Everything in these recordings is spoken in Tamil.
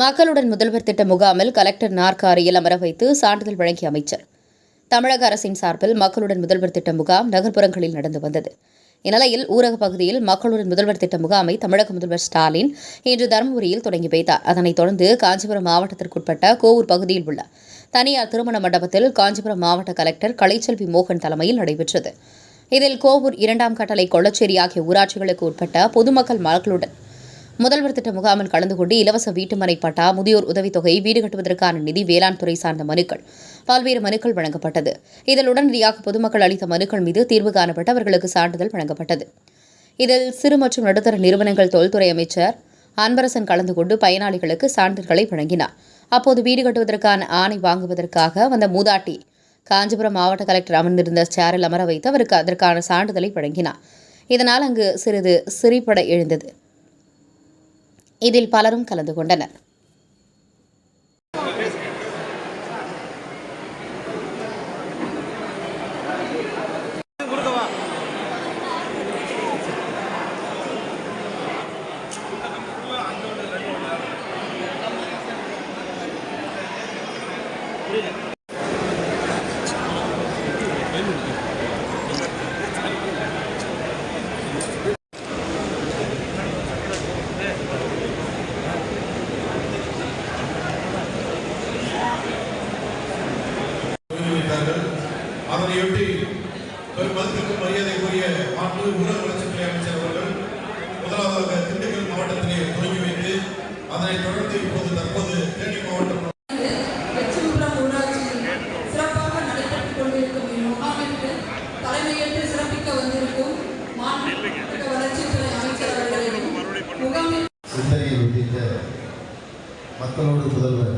மக்களுடன் முதல்வர் திட்ட முகாமில் கலெக்டர் நாற்காரியில் அமர வைத்து சான்றிதழ் வழங்கிய அமைச்சர். தமிழக அரசின் சார்பில் மக்களுடன் முதல்வர் திட்ட முகாம் நகர்ப்புறங்களில் நடந்து வந்தது. இந்நிலையில் ஊரக பகுதியில் மக்களுடன் முதல்வர் திட்ட முகாமை தமிழக முதல்வர் ஸ்டாலின் இன்று தருமபுரியில் தொடங்கி வைத்தார். அதனைத் தொடர்ந்து காஞ்சிபுரம் மாவட்டத்திற்குட்பட்ட கோவூர் பகுதியில் உள்ள தனியார் திருமண மண்டபத்தில் காஞ்சிபுரம் மாவட்ட கலெக்டர் கலைச்செல்வி மோகன் தலைமையில் நடைபெற்றது. இதில் கோவூர் இரண்டாம் கட்டளை கொள்ளச்சேரி ஆகிய ஊராட்சிகளுக்கு உட்பட்ட பொதுமக்கள் மக்களுடன் முதல்வர் திட்ட முகாமில் கலந்து கொண்டு இலவச வீட்டுமனை பட்டா முதியோர் உதவித்தொகை வீடு கட்டுவதற்கான நிதி வேளாண் துறை சார்ந்த மனுக்கள் பல்வேறு மனுக்கள் வழங்கப்பட்டது. இதில் உடனடியாக பொதுமக்கள் அளித்த மனுக்கள் மீது தீர்வு காணப்பட்டு அவர்களுக்கு சான்றிதழ் வழங்கப்பட்டது. இதில் சிறு மற்றும் நடுத்தர நிறுவனங்கள் தொழில்துறை அமைச்சர் அன்பரசன் கலந்து கொண்டு பயனாளிகளுக்கு சான்றிதழ்களை வழங்கினார். அப்போது வீடு கட்டுவதற்கான ஆணை வாங்குவதற்காக வந்த மூதாட்டி காஞ்சிபுரம் மாவட்ட கலெக்டர் அமர்ந்திருந்த சேரில் அமர வைத்து அவருக்கு அதற்கான சான்றிதழை வழங்கினார். இதனால் அங்கு சிறிது சிரிப்பட எழுந்தது. இதில் பலரும் கலந்து கொண்டனர். ஊரக வளர்ச்சித்துறை அமைச்சர் அவர்கள் முதலாவதாக திண்டுக்கல் மாவட்டத்திலே தொடங்கி வைத்து அதனைத் தொடர்ந்து இப்போது தற்போது தேனி மாவட்டம் வெற்றிபுரம் ஊராட்சியில் சிறப்பாக நடைபெற்றுக் கொண்டிருக்கும் இம்முகாமிற்கு தலைமையேற்று சிறப்பிக்க வந்திருக்கும் மாநில வளர்ச்சித்துறை அமைச்சர் அவர்களையும் முகாமில் சிந்தனையை விதித்த மக்களோடு முதல்வர்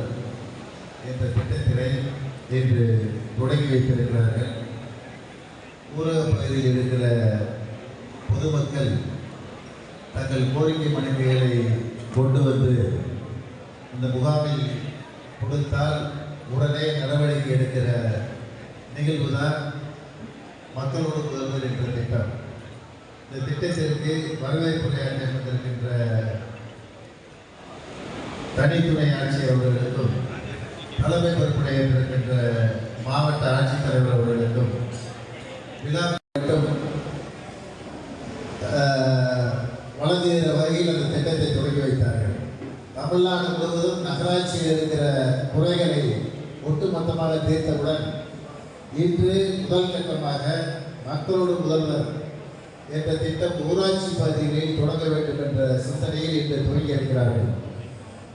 என்ற திட்டத்தினை இன்று தொடங்கி வைத்திருக்கிறார்கள். ஊரக பகுதியில் இருக்கிற பொதுமக்கள் தங்கள் கோரிக்கை மனைவிகளை கொண்டு வந்து இந்த முகாமில் கொடுத்தால் உடனே நடவடிக்கை எடுக்கிற நிகழ்வு தான் மக்களோடு முதல்வர் என்ற திட்டம். இந்த திட்டத்திற்கு வரவேற்புரையாற்ற வந்திருக்கின்ற தனித்துறை ஆட்சி அவர்களுக்கும் தலைமை பொறுப்புடையிருக்கின்ற மாவட்ட ஆட்சித்தலைவர் அவர்களுக்கும் விழா மட்டும் வகையில் அந்த திட்டத்தை தொடங்கி வைத்தார்கள். தமிழ்நாடு முழுவதும் நகராட்சியில் இருக்கிற குறைகளை ஒட்டுமொத்தமாக தீர்த்தவுடன் இன்று முதல் கட்டமாக மக்களோடு முதல்வர் என்ற திட்டம் ஊராட்சி பகுதிகளில் தொடங்க வேண்டும் என்ற சிந்தனையில் இன்று தொடங்கி இருக்கிறார்கள்.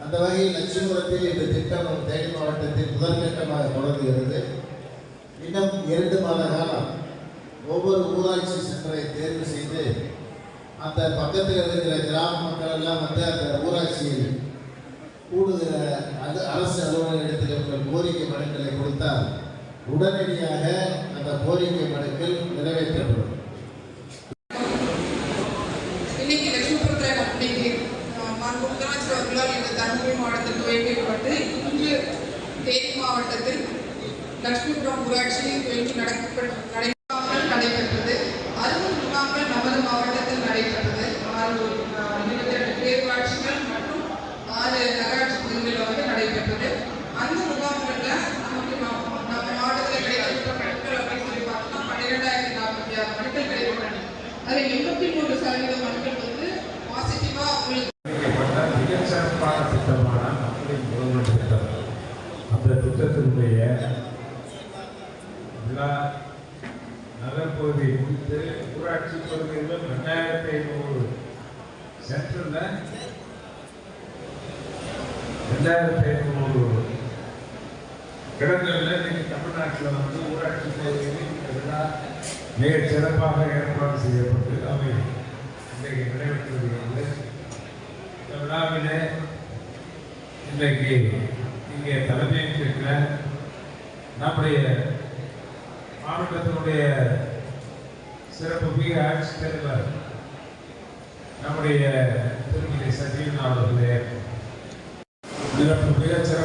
அந்த வகையில் லட்சுமிபுரத்தில் இந்த திட்டம் தேனி மாவட்டத்தில் முதற்கட்டமாக தொடங்குகிறது. இன்னும் இரண்டு மாத காலம் ஒவ்வொரு ஊராட்சி சென்டரை தேர்வு செய்து அந்த பக்கத்தில் இருக்கிற கிராம மக்கள் எல்லாம் வந்து அந்த ஊராட்சியில் கூடுகிற அது அரசு அலுவலகத்தில் உங்கள் கோரிக்கை மனுக்களை கொடுத்தால் உடனடியாக அந்த கோரிக்கை மனுக்கள் நிறைவேற்றப்படும். இன்னைக்கு லட்சுமிபுரத்தில் இன்னைக்கு மாண்பு முதலமைச்சர் அவர்களால் இந்த தருமபுரி மாவட்டத்தில் துவக்கப்பட்டு இன்று தேனி மாவட்டத்தில் லட்சுமிபுரம் ஊராட்சியில் இன்று நடக்கப்பட்ட அதில் எண்பத்தி மூன்று சதவீத வந்து மிகச் சிறப்பான திட்டமான மக்களின் முதல்வர் திட்டம். அந்த திட்டத்தினுடைய விழா ஊராட்சி பகுதியில் ரெண்டாயிரத்தி ஐநூறு சென்டரில் ரெண்டாயிரத்தி ஐநூறு இடங்களில் இன்னைக்கு தமிழ்நாட்டில் வந்து ஊராட்சி விழா மிகச் சிறப்பாக ஏற்பாடு செய்யப்பட்டு அவை இன்றைக்கு நடைபெற்று வருகிறது இந்த விழாவிலே இன்றைக்கு இங்கே தலைமையேற்றிருக்கிற நம்முடைய மாவட்டத்தினுடைய சிறப்பு மிக ஆட்சித்தலைவர் நம்முடைய திருமதி சஜீவன் அவர்களே சிறப்பு மிக சிறப்பாக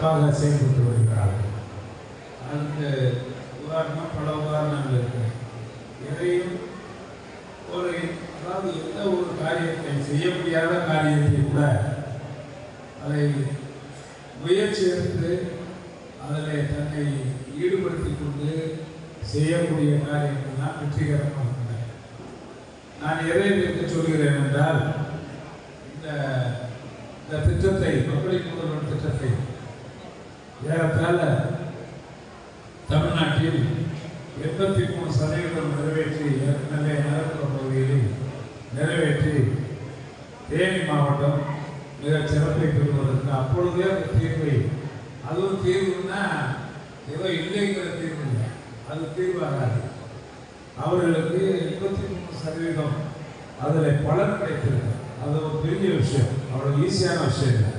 சிறப்பாக செயல்பட்டு வருகிறார்கள் அதுக்கு உதாரணம் பல உதாரணங்கள் இருக்கு. எதையும் ஒரு அதாவது எந்த ஒரு காரியத்தை செய்ய முடியாத காரியத்தை கூட அதை முயற்சி எடுத்து அதில் தன்னை ஈடுபடுத்தி கொண்டு செய்யக்கூடிய காரியங்கள் தான் வெற்றிகரமாக நான் எதை வைத்து சொல்கிறேன் என்றால் இந்த திட்டத்தை பப்ளிக் முதல்வர் திட்டத்தை ஏறத்தாழ தமிழ்நாட்டில் எண்பத்தி மூணு சதவீதம் நிறைவேற்றி ஏற்கனவே நகர்ப்புற பகுதியில் நிறைவேற்றி தேனி மாவட்டம் மிக சிறப்பை பெறுவதற்கு அப்பொழுதே அந்த தீர்வை அதுவும் தீர்வுன்னா ஏதோ இல்லைங்கிற தீர்வு இல்லை. அது தீர்வாகாது. அவர்களுக்கு எண்பத்தி மூணு சதவீதம் அதில் பலன் கிடைத்திருக்கு. அது ஒரு பெரிய விஷயம். அவ்வளோ ஈஸியான விஷயம் இல்லை.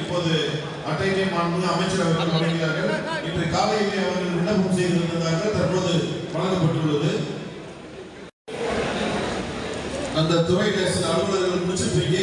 இப்போது அட்டையை மாண்பு அமைச்சர் அவர்கள் வழங்கினார்கள். இன்று காலையிலே அவர்கள் விண்ணப்பம் செய்திருந்ததாக தற்போது வழங்கப்பட்டுள்ளது. அந்த துறையில சில அலுவலர்கள் முடிச்சிருப்பீங்க